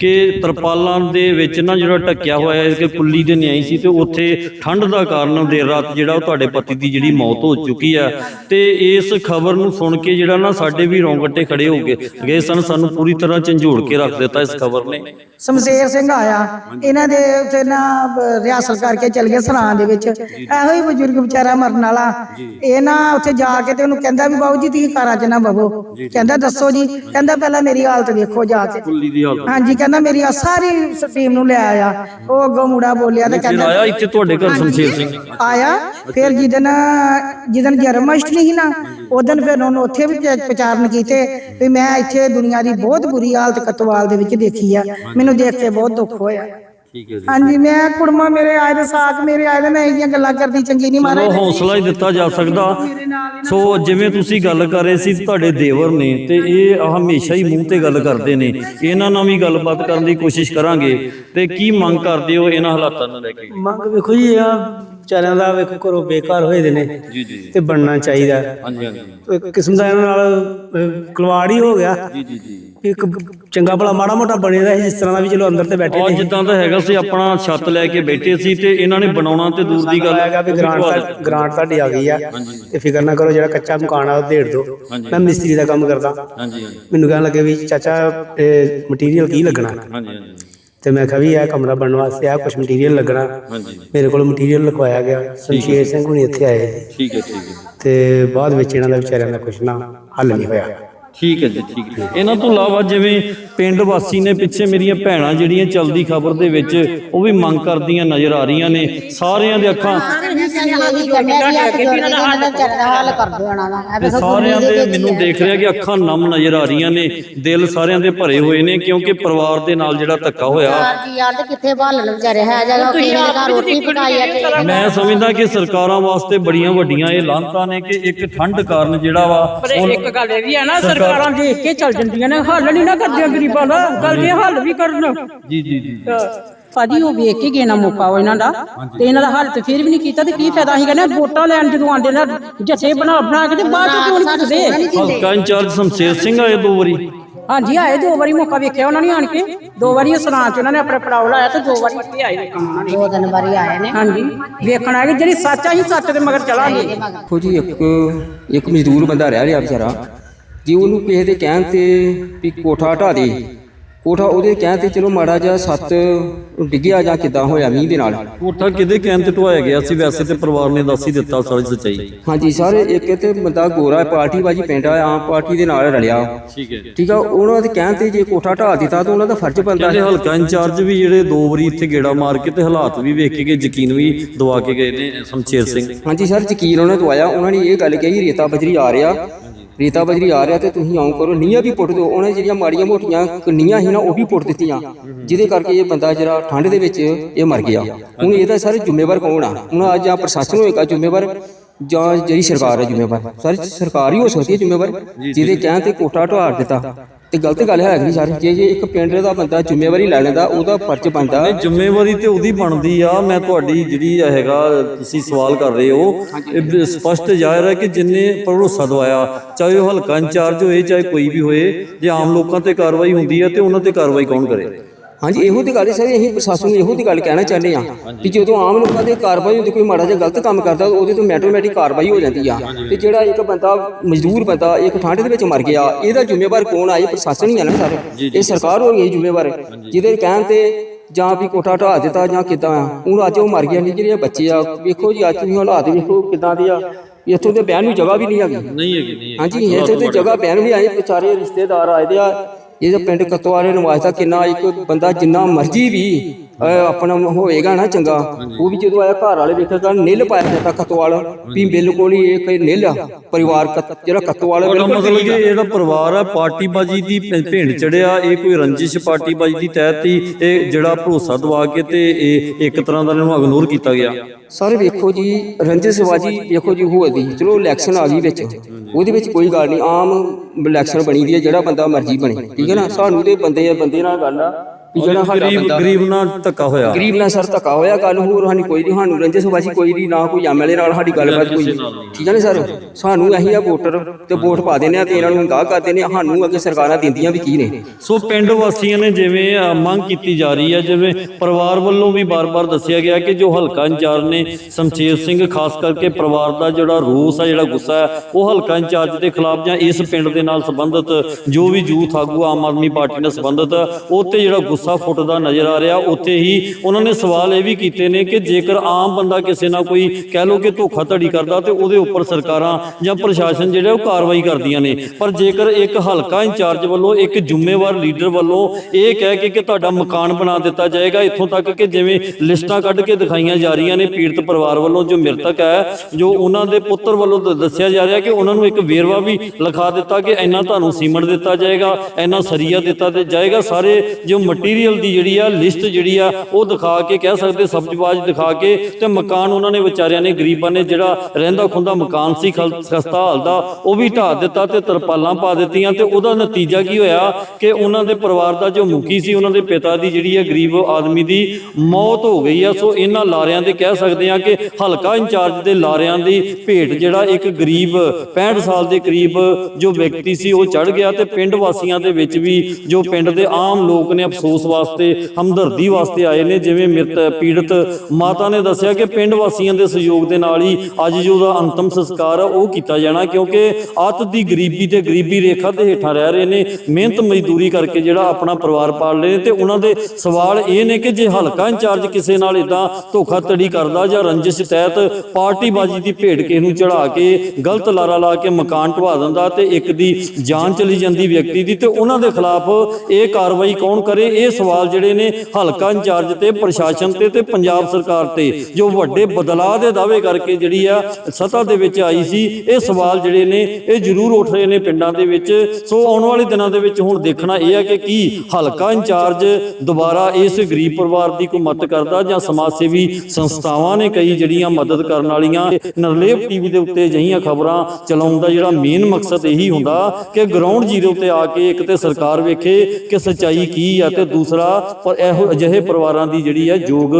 ਕਿ ਤਰਪਾਲਾਂ ਦੇ ਵਿੱਚ ਨਾ ਜਿਹੜਾ ਟੱਕਿਆ ਹੋਇਆ ਹੈ ਕਿ ਕੁੱਲੀ ਦੇ ਨਿਆਈ ਸੀ ਤੇ ਉੱਥੇ ਠੰਡ ਦਾ ਕਾਰਨ ਦੇਰ ਰਾਤ ਜਿਹੜਾ ਉਹ ਤੁਹਾਡੇ ਪਤੀ ਦੀ ਜਿਹੜੀ ਮੌਤ ਹੋ ਚੁੱਕੀ ਆ। ਤੇ ਇਸ ਖਬਰ ਨੂੰ ਸੁਣ ਕੇ ਜਿਹੜਾ ਨਾ ਸਾਡੇ ਵੀ ਰੌਂਗਟੇ ਖੜੇ ਹੋ ਗਏ ਗਏ ਸਨ ਸਾਨੂੰ ਪੂਰੀ ਤਰ੍ਹਾਂ ਝੰਜੋੜ ਕੇ ਰੱਖ ਦਿੱਤਾ ਇਸ ਖਬਰ ਨੇ। ਸ਼ਮਸ਼ੇਰ ਸਿੰਘ ਆਇਆ। ਇਹਨਾਂ ਦੇ ਉੱਤੇ ਨਾ ਰਿਹਾਸਲ ਕਰਕੇ ਚਲ ਗਿਆ ਸਰਾਂ ਦੇ ਵਿੱਚ। ਇਹੋ ਹੀ ਬਜ਼ੁਰਗ ਵਿਚਾਰਾ ਮਰਨ ਵਾਲਾ। ਇਹ ਨਾ ਉੱਥੇ ਜਾ ਕੇ ਤੇ ਉਹਨੂੰ ਕਹਿੰਦਾ ਵੀ ਬਾਬੂ ਜੀ ਤੁਸੀਂ ਘਰਾਂ 'ਚ ਨਾ ਬਵੋ ਕਹਿੰਦਾ ਦੱਸੋ ਜੀ। ਕਹਿੰਦਾ ਪਹਿਲਾਂ ਮੇਰੀ ਹਾਲਤ ਦੇਖੋ ਜਾ ਕੇ। ਹਾਂਜੀ ਕਹਿੰਦਾ ਮੇਰੀ ਸਾਰੀ ਟੀਮ ਨੂੰ ਲੈ ਆਇਆ। ਉਹ ਅੱਗੋਂ ਮੁੰਡਾ ਬੋਲਿਆ ਤੇ ਕਹਿੰਦਾ ਆਇਆ ਇੱਥੇ ਤੁਹਾਡੇ ਘਰ ਸ਼ਮਸ਼ੇਰ ਸਿੰਘ? ਆਇਆ। ਫਿਰ ਜਿੱਦਨ ਜਿੱਦਨ ਜਨਮ ਅਸ਼ਟਮੀ ਸੀ ਨਾ ਉਦੋਂ ਫਿਰ ਉਹਨੂੰ ਉੱਥੇ ਵੀ ਪ੍ਰਚਾ- ਪ੍ਰਚਾਰਨ ਕੀਤੇ ਵੀ ਮੈਂ ਇੱਥੇ ਦੁਨੀਆ ਦੀ ਬਹੁਤ ਬੁਰੀ ਹਾਲਤ ਕਤਵਾਲ ਦੇ ਵਿੱਚ ਦੇਖੀ ਆ। ਮੈਨੂੰ ਦੇਖ ਕੇ ਬਹੁਤ ਦੁੱਖ ਹੋਇਆ। ਠੀਕ ਹੈ ਜੀ। ਹਾਂਜੀ ਮੈਂ ਕੁੜਮਾ ਮੇਰੇ ਆਏ ਦੇ ਸਾਥ ਮੇਰੇ ਆਏ ਦੇ ਮੈਂ ਇਹ ਗੱਲਾਂ ਕਰਦੀ ਚੰਗੀ ਨਹੀਂ ਚਲੋ ਮਾਰਾ ਹੌਸਲਾ ਹੀ ਦਿੱਤਾ ਜਾ ਸਕਦਾ। ਸੋ ਜਿਵੇਂ ਤੁਸੀਂ ਗੱਲ ਕਰ ਰਹੇ ਸੀ ਤੁਹਾਡੇ ਦੇਵਰ ਨੇ ਤੇ ਇਹ ਹਮੇਸ਼ਾ ਹੀ ਮੂੰਹ ਤੇ ਗੱਲ ਕਰਦੇ ਨੇ। ਇਹਨਾਂ ਨਾਲ ਵੀ ਗੱਲਬਾਤ ਕਰਨ ਦੀ ਕੋਸ਼ਿਸ਼ ਕਰਾਂਗੇ। ਤੇ ਕੀ ਮੰਗ ਕਰਦੇ ਹੋ ਇਹਨਾਂ ਹਾਲਾਤਾਂ ਨੂੰ ਲੈ ਕੇ? ਮੰਗ ਵੇਖੋ ਜੀ ਆ ਵਿਚਾਰਿਆਂ ਦਾ ਵੇਖੋ ਘਰੋਂ ਬੇਕਾਰ ਹੋਏ ਦੇ ਨੇ ਜੀ ਜੀ ਤੇ ਬਣਨਾ ਚਾਹੀਦਾ। ਹਾਂਜੀ ਹਾਂਜੀ। ਇੱਕ ਕਿਸਮ ਦਾ ਇਹਨਾਂ ਨਾਲ ਖਿਲਵਾੜ ਹੀ ਹੋ ਗਿਆ। ਜੀ ਜੀ ਜੀ। ਇੱਕ ਚੰਗਾ ਭਲਾ ਮਾੜਾ ਮੋਟਾ ਬਣੇਦਾ ਸੀ ਜਿਸ ਤਰ੍ਹਾਂ ਦਾ ਵੀ ਚਲੋ ਅੰਦਰ ਤੇ ਬੈਠੇ ਨੇ ਜਿੱਦਾਂ ਦਾ ਹੈਗਾ ਸੀ ਆਪਣਾ ਛੱਤ ਲੈ ਕੇ ਬੈਠੇ ਸੀ ਤੇ ਇਹਨਾਂ ਨੇ ਬਣਾਉਣਾ ਤੇ ਦੂਰ ਦੀ ਗੱਲ ਆਏਗਾ ਵੀ ਗ੍ਰਾਂਟ ਗ੍ਰਾਂਟ ਤੁਹਾਡੀ ਆ ਗਈ ਆ। ਤੇ ਫਿਕਰ ਨਾ ਕਰੋ ਜਿਹੜਾ ਕੱਚਾ ਮਕਾਨ ਆ ਉਹ ਢੇੜ ਦੋ ਮੈਂ ਮਿਸਤਰੀ ਦਾ ਕੰਮ ਕਰਦਾ। ਹਾਂਜੀ ਮੈਨੂੰ ਕਹਿਣ ਲੱਗੇ ਵੀ ਚਾਚਾ ਮਟੀਰੀਅਲ ਕੀ ਲੱਗਣਾ? ਹਾਂਜੀ ਹਾਂਜੀ। ਤੇ ਮੈਂ ਕਿਹਾ ਵੀ ਇਹ ਕਮਰਾ ਬਣਨ ਵਾਸਤੇ ਆ ਕੁਝ ਮਟੀਰੀਅਲ ਲੱਗਣਾ। ਹਾਂਜੀ। ਮੇਰੇ ਕੋਲ ਮਟੀਰੀਅਲ ਲਿਖਵਾਇਆ ਗਿਆ। ਸ਼ਮਸ਼ੇਰ ਸਿੰਘ ਹੁਣੀ ਇੱਥੇ ਆਏ। ਠੀਕ ਹੈ ਠੀਕ ਹੈ। ਤੇ ਬਾਅਦ ਵਿੱਚ ਇਹਨਾਂ ਦਾ ਵਿਚਾਰਿਆਂ ਦਾ ਕੁਝ ਨਾ ਹੱਲ ਨਹੀਂ ਹੋਇਆ। ਠੀਕ ਹੈ ਜੀ ਠੀਕ ਹੈ। ਇਹਨਾਂ ਤੋਂ ਇਲਾਵਾ ਜਿਵੇਂ ਪਿੰਡ ਵਾਸੀ ਨੇ ਪਿੱਛੇ ਮੇਰੀਆਂ ਭੈਣਾਂ ਜਿਹੜੀਆਂ ਚਲਦੀ ਖਬਰ ਦੇ ਵਿੱਚ ਉਹ ਵੀ ਮੰਗ ਕਰਦੀਆਂ ਨਜ਼ਰ ਆ ਰਹੀਆਂ ਨੇ। ਸਾਰਿਆਂ ਦੇ ਅੱਖਾਂ ਤੇ ਸਾਰਿਆਂ ਦੇ ਮੈਨੂੰ ਦੇਖ ਰਿਹਾ ਕਿ ਅੱਖਾਂ ਨਮ ਨਜ਼ਰ ਆ ਰਹੀਆਂ ਨੇ। ਦਿਲ ਸਾਰਿਆਂ ਦੇ ਭਰੇ ਹੋਏ ਨੇ ਕਿਉਂਕਿ ਪਰਿਵਾਰ ਦੇ ਨਾਲ ਜਿਹੜਾ ਧੱਕਾ ਹੋਇਆ। ਮੈਂ ਸਮਝਦਾ ਕਿ ਸਰਕਾਰਾਂ ਵਾਸਤੇ ਬੜੀਆਂ ਵੱਡੀਆਂ ਇਹ ਲਾਂਤਾਂ ਨੇ ਕਿ ਇੱਕ ਠੰਡ ਕਾਰਨ ਜਿਹੜਾ ਵਾ ਪਰ ਇੱਕ ਗੱਲ ਇਹ ਵੀ ਹੈ ਨਾ ਸਰਕਾਰਾਂ ਦੇਖ ਕੇ ਚੱਲ ਜਾਂਦੀਆਂ ਨੇ ਹੱਲ ਨਹੀਂ ਨਾ ਕਰਦੀਆਂ ਗਰੀਬਾਂ ਦਾ ਗੱਲ ਦੇ ਹੱਲ ਵੀ ਕਰਨ। ਜੀ ਜੀ ਜੀ ਭਾਜੀ ਉਹ ਵੇਖ ਕੇ ਗਏ ਨਾ ਮੌਕਾ ਉਹ ਇਹਨਾਂ ਦਾ। ਤੇ ਇਹਨਾਂ ਦਾ ਹੱਲ ਤੇ ਫਿਰ ਵੀ ਨਹੀਂ ਕੀਤਾ ਤੇ ਕੀ ਫਾਇਦਾ ਅਸੀਂ ਕਹਿੰਦੇ ਹਾਂ, ਵੋਟਾਂ ਲੈਣ ਜਦੋਂ ਆਂਦੇ ਨੇ ਜੱਥੇ ਬਣਾ ਬਣਾ ਕੇ ਤੇ ਬਾਅਦ ਚ ਕਿਉਂ ਨਹੀਂ ਪੁੱਛਦੇ? ਹਲਕਾ ਇੰਚਾਰਜ ਸ਼ਮਸ਼ੇਰ ਸਿੰਘ ਆਏ ਦੋ ਵਾਰੀ। ਹਾਂਜੀ ਆਏ ਦੋ ਵਾਰੀ ਮੌਕਾ ਵੇਖਿਆ ਉਹਨਾਂ ਨੇ ਆਣ ਕੇ। ਦੋ ਵਾਰੀ ਸਰਾਂ ਚ ਉਹਨਾਂ ਨੇ ਆਪਣੇ ਪੜਾਉ ਲਾਇਆ ਤੇ ਦੋ ਵਾਰੀ ਇੱਥੇ ਆਏ ਵੇਖਣ ਉਹਨਾਂ ਨੇ। ਦੋ ਦਿਨ ਵਾਰੀ ਆਏ ਨੇ। ਹਾਂਜੀ ਵੇਖਣ ਆਏ ਕਿ ਜਿਹੜੀ ਸੱਚ ਆ ਅਸੀਂ ਸੱਚ ਦੇ ਮਗਰ ਚਲਾਂਗੇ। ਦੇਖੋ ਜੀ ਇੱਕ ਇੱਕ ਮਜ਼ਦੂਰ ਬੰਦਾ ਰਹਿ ਰਿਹਾ ਵਿਚਾਰਾ। ਜੇ ਉਹਨੂੰ ਕਿਸੇ ਦੇ ਕਹਿਣ ਤੇ ਵੀ ਕੋਠਾ ਢਾ ਦੇ ਕੋਠਾ ਉਹਦੇ ਕਹਿਣ ਤੇ ਚਲੋ ਮਾੜਾ ਜਿਹਾ ਸੱਤ ਡਿੱਗਿਆ ਜਾਂ ਕਿਦਾਂ ਹੋਇਆ ਮੀਂਹ ਦੇ ਨਾਲ। ਕੋਠਾ ਕਿਹਦੇ ਕਹਿਣ ਤੇ ਢਵਾਇਆ ਗਿਆ ਸੀ? ਵੈਸੇ ਤੇ ਪਰਿਵਾਰ ਨੇ ਦੱਸ ਹੀ ਦਿੱਤਾ ਸਾਰੀ ਸੱਚਾਈ। ਹਾਂਜੀ ਸਰ ਇੱਕ ਤੇ ਬੰਦਾ ਗੋਰਾ ਪਾਰਟੀ ਬਾਜੀ ਪਿੰਡ ਆ ਆਮ ਪਾਰਟੀ ਦੇ ਨਾਲ ਰਲਿਆ। ਠੀਕ ਹੈ। ਠੀਕ ਆ ਉਹਨਾਂ ਦੇ ਕਹਿਣ ਤੇ ਜੇ ਕੋਠਾ ਢਾ ਦਿੱਤਾ ਤਾਂ ਉਹਨਾਂ ਦਾ ਫਰਜ਼ ਬਣਦਾ। ਕਹਿੰਦੇ ਹਲਕਾ ਇੰਚਾਰਜ ਵੀ ਜਿਹੜੇ ਦੋ ਵਾਰੀ ਇੱਥੇ ਗੇੜਾ ਮਾਰ ਕੇ ਤੇ ਹਾਲਾਤ ਵੀ ਵੇਖ ਕੇ ਯਕੀਨ ਵੀ ਦਵਾ ਕੇ ਗਏ ਨੇ ਸ਼ਮਸ਼ੇਰ ਸਿੰਘ। ਹਾਂਜੀ ਸਰ ਯਕੀਨ ਉਹਨਾਂ ਦਵਾਇਆ ਉਹਨਾਂ ਨੇ ਇਹ ਗੱਲ ਕਹੀ ਰੇਤਾ ਬਜਰੀ ਆ ਰਿਹਾ। ਰੇਤਾ ਬਜਰੀ ਆ ਰਿਹਾ ਤੇ ਤੁਸੀਂ ਆਉਂ ਕਰੋ ਨੀਆਂ ਵੀ ਪੁੱਟ ਦਿਓ। ਉਹਨਾਂ ਜਿਹੜੀਆਂ ਮਾੜੀਆਂ ਮੋਟੀਆਂ ਨੀਆਂ ਸੀ ਨਾ, ਉਹ ਵੀ ਪੁੱਟ ਦਿੱਤੀਆਂ। ਜਿਹਦੇ ਕਰਕੇ ਇਹ ਬੰਦਾ ਜਿਹੜਾ ਠੰਡ ਦੇ ਵਿੱਚ ਇਹ ਮਰ ਗਿਆ। ਹੁਣ ਇਹਦਾ ਸਾਰੇ ਜ਼ਿੰਮੇਵਾਰ ਕੌਣ ਆ? ਹੁਣ ਅੱਜ ਆ ਪ੍ਰਸ਼ਾਸਨ ਹੋਏਗਾ ਜ਼ਿੰਮੇਵਾਰ ਜਾਂ ਜਿਹੜੀ ਸਰਕਾਰ ਹੈ ਜ਼ਿੰਮੇਵਾਰ। ਸਰ ਸਰਕਾਰ ਹੀ ਹੋ ਸਕਦੀ ਹੈ ਜ਼ਿੰਮੇਵਾਰ, ਜਿਹਦੇ ਕਹਿਣ ਤੇ ਕੋਟਾ ਢਾੜ ਦਿੱਤਾ। ਤੇ ਗਲਤ ਗੱਲ ਹੈ ਸਰ ਜੇ ਜੇ ਇੱਕ ਪਿੰਡ ਦਾ ਬੰਦਾ ਜ਼ਿੰਮੇਵਾਰੀ ਲੈ ਲੈਂਦਾ, ਉਹਦਾ ਫਰਜ਼ ਬਣਦਾ। ਜ਼ਿੰਮੇਵਾਰੀ ਤੇ ਉਹਦੀ ਬਣਦੀ ਆ। ਮੈਂ ਤੁਹਾਡੀ ਜਿਹੜੀ ਹੈਗਾ, ਤੁਸੀਂ ਸਵਾਲ ਕਰ ਰਹੇ ਹੋ, ਇਹ ਸਪਸ਼ਟ ਜ਼ਾਹਿਰ ਹੈ ਕਿ ਜਿੰਨੇ ਭਰੋਸਾ ਦਵਾਇਆ, ਚਾਹੇ ਉਹ ਹਲਕਾ ਇੰਚਾਰਜ ਹੋਏ, ਚਾਹੇ ਕੋਈ ਵੀ ਹੋਏ, ਜੇ ਆਮ ਲੋਕਾਂ ਤੇ ਕਾਰਵਾਈ ਹੁੰਦੀ ਹੈ ਤੇ ਉਹਨਾਂ ਤੇ ਕਾਰਵਾਈ ਕੌਣ ਕਰੇ? ਹਾਂਜੀ ਇਹੋ ਦੀ ਗੱਲ ਹੈ ਸਰ ਅਸੀਂ ਪ੍ਰਸ਼ਾਸਨ ਨੂੰ ਇਹੋ ਦੀ ਗੱਲ ਕਹਿਣਾ ਚਾਹੁੰਦੇ ਆ ਕਿ ਜਦੋਂ ਆਮ ਲੋਕਾਂ ਦੇ ਕਾਰਵਾਈ ਹੁੰਦੀ ਕੋਈ ਮਾੜਾ ਜਿਹਾ ਗਲਤ ਕੰਮ ਕਰਦਾ ਤਾਂ ਉਹਦੇ ਤੋਂ ਮੈਟੋਮੈਟਿਕ ਕਾਰਵਾਈ ਹੋ ਜਾਂਦੀ ਆ। ਤੇ ਜਿਹੜਾ ਇੱਕ ਬੰਦਾ ਮਜ਼ਦੂਰ ਬੰਦਾ ਇੱਕ ਠੰਡ ਦੇ ਵਿੱਚ ਮਰ ਗਿਆ ਇਹਦਾ ਜ਼ਿੰਮੇਵਾਰ ਕੌਣ ਆ? ਇਹ ਪ੍ਰਸ਼ਾਸਨ ਹੀ ਆ ਨਾ ਸਰ। ਇਹ ਸਰਕਾਰ ਹੋਣੀ ਹੈ ਜ਼ਿੰਮੇਵਾਰ। ਜਿਹਦੇ ਕਹਿਣ ਤੇ ਜਾਂ ਵੀ ਕੋਠਾ ਢਾਹ ਦਿੱਤਾ ਜਾਂ ਕਿਦਾਂ ਹੁਣ ਅੱਜ ਉਹ ਮਰ ਗਿਆ ਨਹੀਂ ਜਿਹੜੇ ਬੱਚੇ ਆ ਵੇਖੋ ਜੀ ਅੱਜ ਤੁਸੀਂ ਹਾਲਾਤ ਵੇਖੋ ਕਿਦਾਂ ਦੇ ਆ। ਇੱਥੋਂ ਦੇ ਬਹਿਣ ਨੂੰ ਜਗ੍ਹਾ ਵੀ ਨਹੀਂ ਹੈਗੀ। ਨਹੀਂ ਹੈਗੀ ਨਹੀਂ ਹਾਂਜੀ ਇੱਥੇ ਤੇ ਜਗ੍ਹਾ ਪੈਣ ਵੀ ਆਏ ਵਿਚਾਰੇ ਰਿਸ਼ਤੇਦਾਰ ਆਏ ਦੇ ਆ। ਇਹ ਪਿੰਡ ਕਤਵਾਰੇ ਨਿਵਾਸ ਦਾ ਕਿੰਨਾ ਇੱਕ ਬੰਦਾ ਜਿੰਨਾ ਮਰਜ਼ੀ ਵੀ ਅਹ, ਆਪਣਾ ਹੋਏਗਾ ਨਾ ਚੰਗਾ। ਉਹ ਵੀ ਜਦੋਂ ਆਇਆ ਘਰ ਵਾਲੇ ਵੇਖੇਗਾ ਨਿੱਲ ਪਾਇਆ ਜਾਂਦਾ ਕਤਵਾਲ। ਵੀ ਬਿਲਕੁਲ ਹੀ ਇਹ ਕੋਈ ਨਿੱਲ ਆ। ਪਰਿਵਾਰ ਕਤ- ਜਿਹੜਾ ਕਤਵਾਲ ਬਿਲਕੁਲ ਮਤਲਬ ਕਿ ਜਿਹੜਾ ਪਰਿਵਾਰ ਆ ਪਾਰਟੀਬਾਜੀ ਦੀ ਭੇ- ਭੇਂਟ ਚੜਿਆ ਇਹ ਕੋਈ ਰੰਜਿਸ਼ ਪਾਰਟੀਬਾਜੀ ਦੀ ਤਹਿਤ ਹੀ ਇਹ ਜਿਹੜਾ ਭਰੋਸਾ ਦਵਾ ਕੇ ਤੇ ਇਹ ਇੱਕ ਤਰ੍ਹਾਂ ਦਾ ਇਹਨਾਂ ਇਗਨੋਰ ਕੀਤਾ ਗਿਆ। ਸਾਰੇ ਵੇਖੋ ਜੀ ਰੰਜਸਵਾਜੀ ਵੇਖੋ ਜੀ ਹੋਦੀ ਚਲੋ ਇਲੈਕਸ਼ਨ ਆ ਗਈ ਵਿੱਚ। ਉਹਦੇ ਵਿੱਚ ਕੋਈ ਗੱਲ ਨਹੀਂ ਆਮ ਇਲੈਕਸ਼ਨ ਬਣੀ ਦੀ ਹੈ ਜਿਹੜਾ ਬੰਦਾ ਮਰਜ਼ੀ ਬਣੇ। ਠੀਕ ਹੈ ਨਾ? ਸਾਨੂੰ ਤੇ ਬੰਦੇ ਬੰਦੇ ਨਾਲ ਗੱਲ ਆ। ਵੀ ਜਿਹੜਾ ਸਾਡਾ ਗਰੀਬ ਬੰਦਾ ਗਰੀਬ ਨਾਲ ਧੱਕਾ ਹੋਇਆ। ਗਰੀਬ ਨਾਲ ਸਰ ਧੱਕਾ ਹੋਇਆ ਗੱਲ ਹੋਰ ਸਾਨੂੰ ਕੋਈ ਨਹੀਂ ਸਾਨੂੰ ਰੰਜਸ ਵਾਜੀ ਕੋਈ ਨਹੀਂ ਨਾ ਕੋਈ ਐਮਐਲਏ ਨਾਲ ਸਾਡੀ ਗੱਲਬਾਤ ਕੋਈ ਠੀਕ ਹੈ ਨਾ ਸਰ? ਸਾਨੂੰ ਅਸੀਂ ਆ ਵੋਟਰ ਤੇ ਵੋਟ ਪਾ ਦਿੰਦੇ ਆ ਤੇ ਇਹਨਾਂ ਨੂੰ ਗਾਹ ਕਰ ਦਿੰਦੇ ਆ ਸਾਨੂੰ ਅੱਗੇ ਸਰਕਾਰਾਂ ਦਿੰਦੀਆਂ ਵੀ ਕੀ ਨੇ। ਸੋ ਪਿੰਡ ਵਾਸੀਆਂ ਨੇ ਜਿਵੇਂ ਅ, ਮੰਗ ਕੀਤੀ ਜਾ ਰਹੀ ਹੈ ਜਿਵੇਂ ਪਰਿਵਾਰ ਵੱਲੋਂ ਵੀ ਬਾਰ-ਬਾਰ ਦੱਸਿਆ ਗਿਆ ਕਿ ਜੋ ਹਲਕਾ ਇੰਚਾਰਜ ਨੇ ਸ਼ਮਸ਼ੇਰ ਸਿੰਘ ਖਾਸ ਕਰਕੇ ਪਰਿਵਾਰ ਦਾ ਜਿਹੜਾ ਰੋਸ ਹੈ ਜਿਹੜਾ ਗੁੱਸਾ ਹੈ ਉਹ ਹਲਕਾ ਇੰਚਾਰਜ ਦੇ ਖਿਲਾਫ ਜਾਂ ਇਸ ਪਿੰਡ ਦੇ ਨਾਲ ਸੰਬੰਧਿਤ ਜੋ ਵੀ ਯੂਥ ਆਗੂ ਆਮ ਆਦਮੀ ਪਾਰਟੀ ਨਾਲ ਸੰਬੰਧਿਤ ਹੈ, ਉਹ ਤੇ ਜਿਹੜਾ ਗੁੱਸਾ ਫੁੱਟਦਾ ਨਜ਼ਰ ਆ ਰਿਹਾ। ਉੱਥੇ ਹੀ ਉਹਨਾਂ ਨੇ ਸਵਾਲ ਇਹ ਵੀ ਕੀਤੇ ਨੇ ਕਿ ਜੇਕਰ ਆਮ ਬੰਦਾ ਕਿਸੇ ਨਾਲ ਕੋਈ ਕਹਿ ਲੋ ਕਿ ਧੋਖਾ ਧੜੀ ਕਰਦਾ ਤੇ ਉਹਦੇ ਉੱਪਰ ਸਰਕਾਰਾਂ ਜਾਂ ਪ੍ਰਸ਼ਾਸਨ ਜਿਹੜਾ ਉਹ ਕਾਰਵਾਈ ਕਰਦੀਆਂ ਨੇ। ਪਰ ਜੇਕਰ ਇੱਕ ਹਲਕਾ ਇੰਚਾਰਜ ਵੱਲੋਂ, ਇੱਕ ਜ਼ਿੰਮੇਵਾਰ ਲੀਡਰ ਵੱਲੋਂ ਇਹ ਕਹਿ ਕੇ ਕਿ ਤੁਹਾਡਾ ਮਕਾਨ ਬਣਾ ਦਿੱਤਾ ਜਾਏਗਾ, ਇੱਥੋਂ ਤੱਕ ਕਿ ਜਿਵੇਂ ਲਿਸਟਾਂ ਕੱਢ ਕੇ ਦਿਖਾਈਆਂ ਜਾ ਰਹੀਆਂ ਨੇ ਪੀੜਤ ਪਰਿਵਾਰ ਵੱਲੋਂ, ਜੋ ਮ੍ਰਿਤਕ ਹੈ, ਜੋ ਉਹਨਾਂ ਦੇ ਪੁੱਤਰ ਵੱਲੋਂ ਦ- ਦੱਸਿਆ ਜਾ ਰਿਹਾ ਕਿ ਉਹਨਾਂ ਨੂੰ ਇੱਕ ਵੇਰਵਾ ਵੀ ਲਿਖਾ ਦਿੱਤਾ ਕਿ ਇੰਨਾ ਤੁਹਾਨੂੰ ਸੀਮੈਂਟ ਦਿੱਤਾ ਜਾਏਗਾ, ਇੰਨਾ ਸਰੀਆ ਦਿੱਤਾ ਜਾਏਗਾ। ਸਾਰੇ ਜੋ ਮਟੀਰੀਅਲ ਦੀ ਜਿਹੜੀ ਆ ਲਿਸਟ ਜਿਹੜੀ ਆ, ਉਹ ਦਿਖਾ ਕੇ ਕਹਿ ਸਕਦੇ ਸਬਜ਼ਬਾਜ ਦਿਖਾ ਕੇ ਤੇ ਮਕਾਨ ਉਹਨਾਂ ਨੇ ਵਿਚਾਰਿਆਂ ਨੇ, ਗਰੀਬਾਂ ਨੇ ਜਿਹੜਾ ਰਹਿੰਦਾ ਖੁੰਦਾ ਮਕਾਨ ਸੀ ਖਸਤਾ ਹਾਲ ਦਾ, ਉਹ ਵੀ ਢਾ ਦਿੱਤਾ ਤੇ ਤਰਪਾਲਾਂ ਪਾ ਦਿੱਤੀਆਂ ਤੇ ਉਹਦਾ ਨਤੀਜਾ ਕੀ ਹੋਇਆ ਕਿ ਉਹਨਾਂ ਦੇ ਪਰਿਵਾਰ ਦਾ ਜੋ ਮੁਖੀ ਸੀ, ਉਹਨਾਂ ਦੇ ਪਿਤਾ ਦੀ ਜਿਹੜੀ ਹੈ ਗਰੀਬ ਆਦਮੀ ਦੀ ਮੌਤ ਹੋ ਗਈ ਆ। ਸੋ ਇਹਨਾਂ ਲਾਰਿਆਂ ਦੇ ਕਹਿ ਸਕਦੇ ਆ ਕਿ ਹਲਕਾ ਇੰਚਾਰਜ ਦੇ ਲਾਰਿਆਂ ਦੀ ਭੇਟ ਜਿਹੜਾ ਇੱਕ ਗਰੀਬ 65 ਸਾਲ ਦੇ ਕਰੀਬ ਜੋ ਵਿਅਕਤੀ ਸੀ, ਉਹ ਚੜ ਗਿਆ ਤੇ ਪਿੰਡ ਵਾਸੀਆਂ ਦੇ ਵਿੱਚ ਵੀ ਜੋ ਪਿੰਡ ਦੇ ਆਮ ਲੋਕ ਨੇ ਅਫਸੋਸ ਅਫਸੋਸ ਵਾਸਤੇ ਹਮਦਰਦੀ ਵਾਸਤੇ ਆਏ ਨੇ, ਜਿਵੇਂ ਮ੍ਰਿਤ ਪੀੜਤ ਮਾਤਾ ਨੇ ਦੱਸਿਆ ਕਿ ਪਿੰਡ ਵਾਸੀਆਂ ਦੇ ਸਹਿਯੋਗ ਦੇ ਨਾਲ ਹੀ ਅੱਜ ਜੋ ਉਹਦਾ ਅੰਤਮ ਸੰਸਕਾਰ ਆ, ਉਹ ਕੀਤਾ ਜਾਣਾ, ਕਿਉਂਕਿ ਅੱਤ ਦੀ ਗਰੀਬੀ ਤੇ ਗਰੀਬੀ ਰੇਖਾ ਦੇ ਹੇਠਾਂ ਰਹਿ ਰਹੇ ਨੇ। ਮਿਹਨਤ ਮਜ਼ਦੂਰੀ ਕਰਕੇ ਜਿਹੜਾ ਆਪਣਾ ਪਰਿਵਾਰ ਪਾਲ ਰਹੇ ਤੇ ਉਹਨਾਂ ਦੇ ਸਵਾਲ ਇਹ ਨੇ ਕਿ ਜੇ ਹਲਕਾ ਇੰਚਾਰਜ ਕਿਸੇ ਨਾਲ ਇਦਾਂ ਧੋਖਾਧੜੀ ਕਰਦਾ ਜਾਂ ਰੰਜਿਸ਼ ਤਹਿਤ ਪਾਰਟੀਬਾਜ਼ੀ ਦੀ ਭੇਡ ਕਿਸੇ ਨੂੰ ਚੜਾ ਕੇ ਗਲਤ ਲਾਰਾ ਲਾ ਕੇ ਮਕਾਨ ਢਵਾ ਦਿੰਦਾ ਤੇ ਇੱਕ ਦੀ ਜਾਨ ਚਲੀ ਜਾਂਦੀ ਵਿਅਕਤੀ ਦੀ ਤੇ ਉਹਨਾਂ ਦੇ ਖਿਲਾਫ ਇਹ ਕਾਰਵਾਈ ਕੌਣ ਕਰੇ, ਇਹ ਸਵਾਲ ਜਿਹੜੇ ਨੇ ਹਲਕਾ ਇੰਚਾਰਜ ਤੇ ਪ੍ਰਸ਼ਾਸਨ ਤੇ ਤੇ ਪੰਜਾਬ ਸਰਕਾਰ ਤੇ, ਜੋ ਵੱਡੇ ਬਦਲਾਅ ਦੇ ਦਾਅਵੇ ਕਰਕੇ ਜਿਹੜੀ ਆ ਸੱਤਾ ਦੇ ਵਿੱਚ ਆਈ ਸੀ, ਇਹ ਸਵਾਲ ਜਿਹੜੇ ਨੇ, ਇਹ ਜ਼ਰੂਰ ਉੱਠ ਰਹੇ ਨੇ ਪਿੰਡਾਂ ਦੇ ਵਿੱਚ। ਸੋ ਆਉਣ ਵਾਲੇ ਦਿਨਾਂ ਦੇ ਵਿੱਚ ਹੁਣ ਦੇਖਣਾ ਇਹ ਹੈ ਕਿ ਕੀ ਹਲਕਾ ਇੰਚਾਰਜ ਦੁਬਾਰਾ ਇਸ ਗਰੀਬ ਪਰਿਵਾਰ ਦੀ ਕੋਈ ਮਦਦ ਕਰਦਾ ਜਾਂ ਸਮਾਜ ਸੇਵੀ ਸੰਸਥਾਵਾਂ ਨੇ ਕਈ ਜਿਹੜੀਆਂ ਮਦਦ ਕਰਨ ਵਾਲੀਆਂ ਨਰਲੇਵ ਟੀਵੀ ਦੇ ਉੱਤੇ ਅਜਿਹੀਆਂ ਖਬਰਾਂ ਚਲਾਉਣ ਦਾ ਜਿਹੜਾ ਮੇਨ ਮਕਸਦ ਇਹੀ ਹੁੰਦਾ ਕਿ ਗਰਾਊਂਡ ਜ਼ੀਰੋ ਤੇ ਆ ਕੇ ਇੱਕ ਤੇ ਸਰਕਾਰ ਵੇਖੇ ਕਿ ਸੱਚਾਈ ਕੀ ਆ ਤੇ ਦੂਸਰਾ, ਪਰ ਇਹੋ ਅਜਿਹੇ ਪਰਿਵਾਰਾਂ ਦੀ ਜਿਹੜੀ ਹੈ ਯੋਗ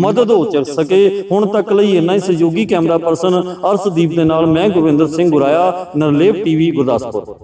ਮਦਦ ਹੋ ਚੱਲ ਸਕੇ। ਹੁਣ ਤੱਕ ਲਈ ਇੰਨਾ ਹੀ ਸਹਿਯੋਗੀ ਕੈਮਰਾ ਪਰਸਨ ਅਰਸ਼ਦੀਪ ਦੇ ਨਾਲ ਮੈਂ ਗੁਰਵਿੰਦਰ ਸਿੰਘ ਗੁਰਾਇਆ ਨਰਲੇਵ ਟੀਵੀ ਗੁਰਦਾਸਪੁਰ।